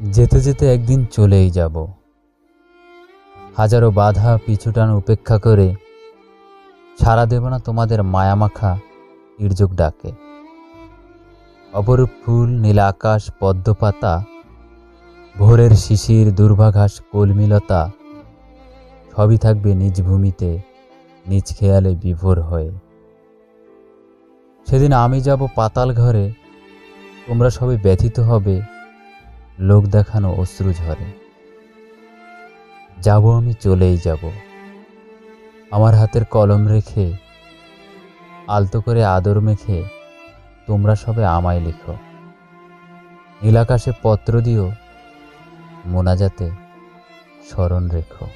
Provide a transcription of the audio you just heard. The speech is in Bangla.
যেতে যেতে একদিন চলেই যাব। হাজারো বাধা পিছুটান উপেক্ষা করে সারা দেব না তোমাদের মায়ামাখা ইর্যক ডাকে। অপরূপ ফুল, নীল আকাশ, পদ্মপাতা, ভোরের শিশির দুর্বাঘাস কলমিলতা, সবই থাকবে নিজ ভূমিতে, নিজ খেয়ালে বিভোর হয়ে। সেদিন আমি যাব পাতাল ঘরে, তোমরা সবাই ব্যথিত হবে লোক দেখানো অশ্রু ঝরে। যাব আমি, চলেই যাব। আমার হাতের কলম রেখে, আলতো করে আদর মেখে, তোমরা সবে আমায় লিখো। নীলাকাশে পত্র দিও, মোনাজাতে স্মরণ রেখো।